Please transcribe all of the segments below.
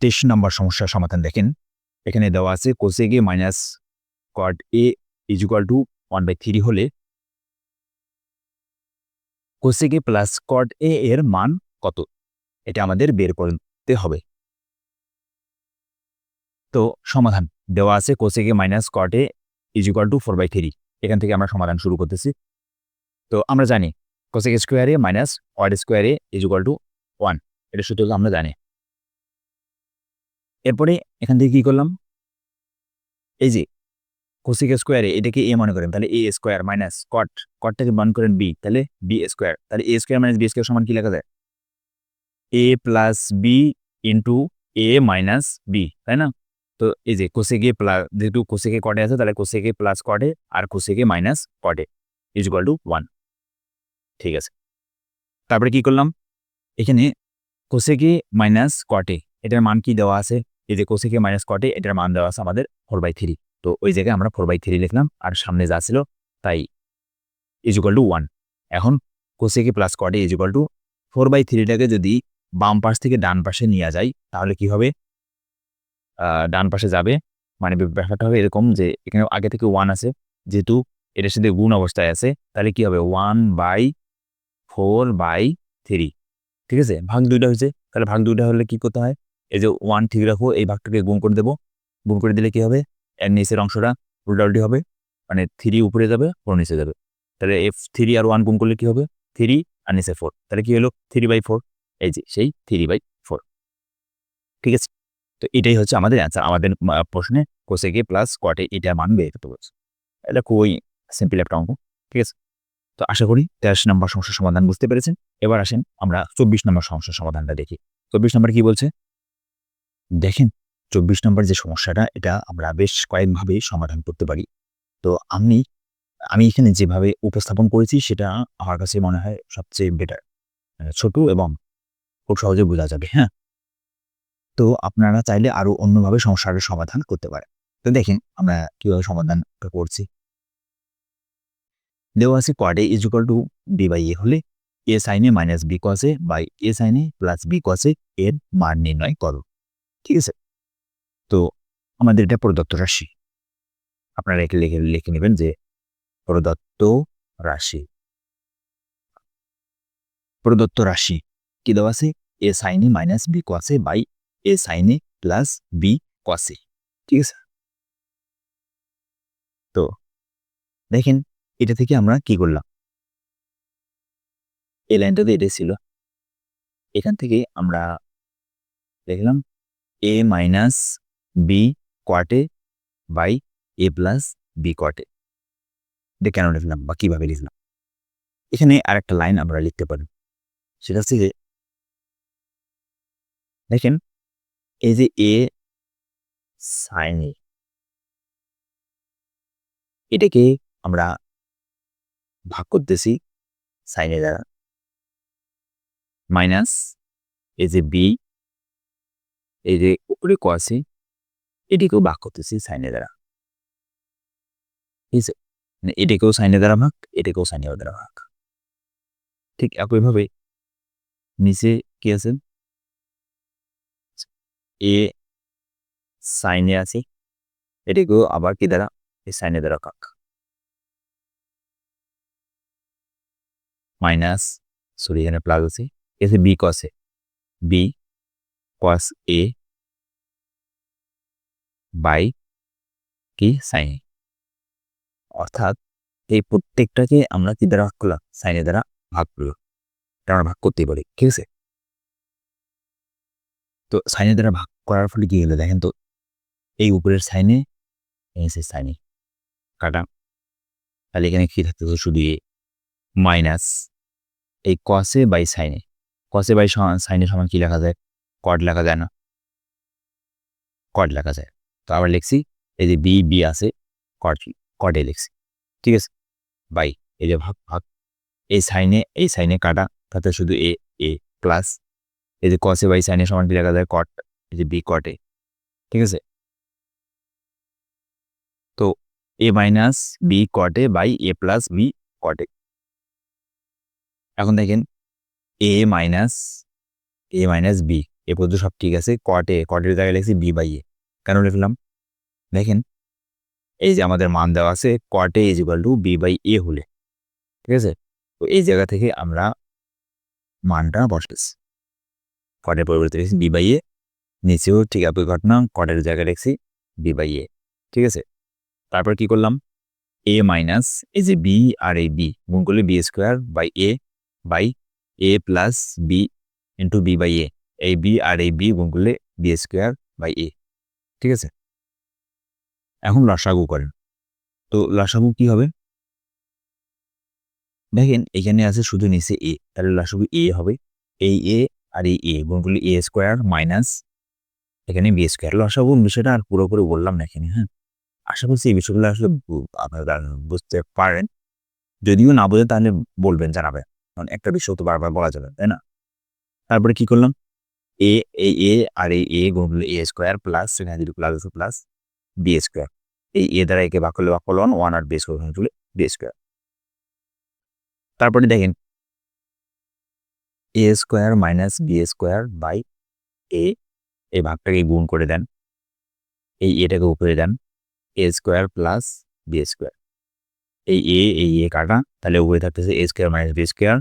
তেইশ নম্বর সমস্যার সমাধান দেখেন। এখানে দেওয়া আছে cosec A minus cot A is equal to one by three হলে cosec A plus cot A এর মান কত? এটা আমাদের বের করতে হবে। তো সমাধান, দেওয়া আছে cosec A minus cot A is equal to four by three এখান থেকে আমরা সমাধান শুরু করতেছি। তো আমরা জানি কোসেক স্কোয়ারে মাইনাস ওয়ার্ড স্কোয়ারে ইজ ইকুয়াল টু ওয়ান এটা সূত্র আমরা জানি। এরপরে এখান থেকে কি করলাম? এই যে কোসিক স্কোয়ারে এটাকে এ মনে করেন, তাহলে এ স্কোয়ার মাইনাস কট কটটাকে মান করেন বি তাহলে বি স্কোয়ার তাহলে A square minus B square সমান কি লেখা যায়? A plus B into A minus B তাই না? তো এই যে কোসেকে প্লাস যেহেতু কোসেকে কটে আছে, তাহলে cosec A plus cot A R cosec A minus cot A is equal to one ঠিক আছে। তারপরে কি করলাম? এখানে কোসেকে মাইনাস কটে এটার মান কি দেওয়া আছে? এই যে কোসেকে মাইনাস কটে এটার মান দেওয়া আছে আমাদের ফোর বাই থ্রি তো ওই জায়গায় আমরা ফোর বাই থ্রি লিখলাম, আর সামনে যা ছিল তাই ইজ ইকুয়াল টু ওয়ান এখন cosec A plus cot A is equal to four by থ্রিটাকে যদি বাম পাশ থেকে ডান পাশে নিয়ে যায় তাহলে কি হবে? ডান পাশে যাবে। মানে ব্যাপারটা হবে এরকম যে এখানে আগে থেকে ওয়ান আছে, যেহেতু এটার সাথে গুণ অবস্থায় আছে, তাহলে কি হবে? One by four by three ঠিক আছে? ভাগ দুইটা হয়েছে, তাহলে ভাগ দুইটা হলে কি করতে হয়? এই যে ওয়ান ঠিক রাখো এই ভাগটাকে গুণ করে দেবো। গুণ করে দিলে কি হবে? এর নিচের অংশটা উল্টাউল্টি হবে। মানে থ্রি উপরে যাবে ফোর নিচে যাবে। তাহলে এফ থ্রি আর ওয়ান গুণ করলে কি হবে? থ্রি আর নিচে ফোর তাহলে কি হলো? থ্রি বাই ফোর এই যে সেই থ্রি বাই ফোর ঠিক আছে? তো এটাই হচ্ছে আমাদের অ্যান্সার আমাদের প্রশ্নে কোসেকে প্লাস কটে এটা মান বের করতে বলছে। এটা খুবই সিম্পল একটা অঙ্ক। ঠিক আছে? তো আশা করি তেইশ নম্বর সমস্যার সমাধান বুঝতে পেরেছেন। এবার আসেন আমরা চব্বিশ নম্বর সমস্যার সমাধানটা দেখি। চব্বিশ নম্বর কি বলছে? দেখেন, চব্বিশ নম্বর যে সমস্যাটা, এটা আমরা বেশ কয়েকভাবে সমাধান করতে পারি। তো আমি আমি এখানে যেভাবে উপস্থাপন করেছি, সেটা আমার কাছে মনে হয় সবচেয়ে বেটার ছোট এবং খুব সহজে বোঝা যাবে হ্যাঁ? তো আপনারা চাইলে আরও অন্যভাবে সমস্যার সমাধান করতে পারেন। তো দেখেন, আমরা কীভাবে সমাধান করছি। দেওয়া আছে cot A is equal to B by A হলে A sine A minus B cos A by A sine A plus B কসে এর মান নির্ণয় করো। ঠিক আছে। তো আমাদের এটা প্রদত্ত রাশি। আপনারা একে লিখে লিখে নেবেন যে প্রদত্ত রাশি। প্রদত্ত রাশি কি দেওয়া আছে? A sine A minus B cos A by A sine A plus B কসে ঠিক আছে? তো দেখেন, এটা থেকে আমরা কি করলাম? এই লাইনটাতে এটা ছিল। এখান থেকে আমরা দেখলাম A minus B cot A by A plus B cot A এটা কেন লিখলাম বা কীভাবে লিখলাম? এখানে আরেকটা লাইন আমরা লিখতে পারি। সেটা হচ্ছে যে, দেখেন, এই যে এ সাইন এ এটাকে আমরা ভাগ করতেছি সাইনের দ্বারা। মাইনাস এই যে বি এই যে উপরে কসে এটিকেও ভাগ করতেছি সাইনের দ্বারা। ঠিক আছে মানে এটাকেও সাইনের দ্বারা ভাগ, এটাকেও সাইনের দ্বারা ভাগ। ঠিক একইভাবে নিচে কি আছে? এ সাইনে আছে, এটাকেও আবার কি দ্বারা? এই সাইনের দ্বারা ভাগ। মাইনাস সরি এখানে প্লাস আছে এসে B cos A B cos A by কি সাইন। অর্থাৎ এই প্রত্যেকটাকে আমরা কি দ্বারা ভাগ করলাম? সাইনের দ্বারা ভাগ করলাম। এটা আমরা ভাগ করতেই পারি, ঠিক আছে? তো সাইনের দ্বারা ভাগ করার ফলে কি হলো? দেখেন তো, এই উপরের সাইনে এসে সাইনে কাটা। তাহলে এখানে কি থাকতে শুধু এ মাইনাস এই কসে বাই সাইনে কসে বাই সাইনে সমান কি লেখা যায়? কড লেখা যায় না। কড লেখা যায়। তো আবার লিখছি, এই যে বি বি আছে কড কডে লিখছি, ঠিক আছে? বাই, এই যে ভাগ ভাগ, এই সাইনে এই সাইনে কাটা, তাতে শুধু এ এ প্লাস এই যে কসে বাই সাইনে সমান কি লেখা যায়? কট এই যে বি কটে ঠিক আছে? তো A minus B cot A by A plus B cot A এখন দেখেন A minus A minus B A পর্যন্ত সব ঠিক আছে কটে কটের জায়গায় লিখছি বি বাই এ কেন লিখলাম? দেখেন, এই যে আমাদের মান দেওয়া আছে cot A is equal to B by A হলে, ঠিক আছে? তো এই জায়গা থেকে আমরা মানটা বসাচ্ছি। কটের পরিবর্তে লিখছি বি বাই এ নিচেও ঠিক একই ঘটনা কটের জায়গায় লিখছি বি বাই এ ঠিক আছে? তারপর কি করলাম? এ মাইনাস এই যে বি আর এই বি গুণ করলে B square by A by A plus B into B by A এই বি আর এই বি গুণ করলে বি স্কোয়ার বাই এ ঠিক আছে? এখন লসাগু করেন। তো লসাগু কি হবে? দেখেন, এখানে আছে শুধু নিচে এ, তাহলে লসাগু এ হবে। এই এ আর এই এ, গুণ করলে এ স্কোয়ার মাইনাস এখানে বি স্কোয়ার। লসাগু বিষয়টা আর পুরোপুরি বললাম না এখানে হ্যাঁ? আশা করছি এই বিষয়গুলো আসলে আপনারা বুঝতে পারেন। যদিও না বোঝে তাহলে বলবেন জানাবেন। কারণ একটা বিষয় তো বারবার বলা যাবে, তাই না? তারপরে কি করলাম? এ এই এ, আর এই এ গুণ এ স্কোয়ার প্লাস সেখানে যদি প্লাস আছে প্লাস বি স্কোয়ার। এই এ দ্বারা একে ভাগ করলে ভাগ করলে ওয়ান আর বি স্কোয়ার গুণ করলে বি স্কোয়ার। তারপরে দেখেন, A square minus B square by A, এই ভাগটাকে গুণ করে দেন। এই এটাকে উপরে দেন, A square plus B square. এই এ এই এ কাটা, তাহলে উপরে থাকতেছে A square minus B square,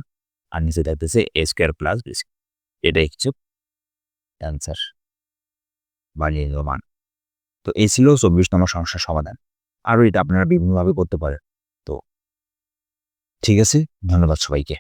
আর নিচে থাকতেছে A square plus B square. এটাই হচ্ছে অ্যান্সার বানিয়ে নিল মান। তো এই ছিল চব্বিশ নম্বর সমস্যার সমাধান। আরও এটা আপনারা বিভিন্নভাবে করতে পারেন। তো ঠিক আছে, ধন্যবাদ সবাইকে।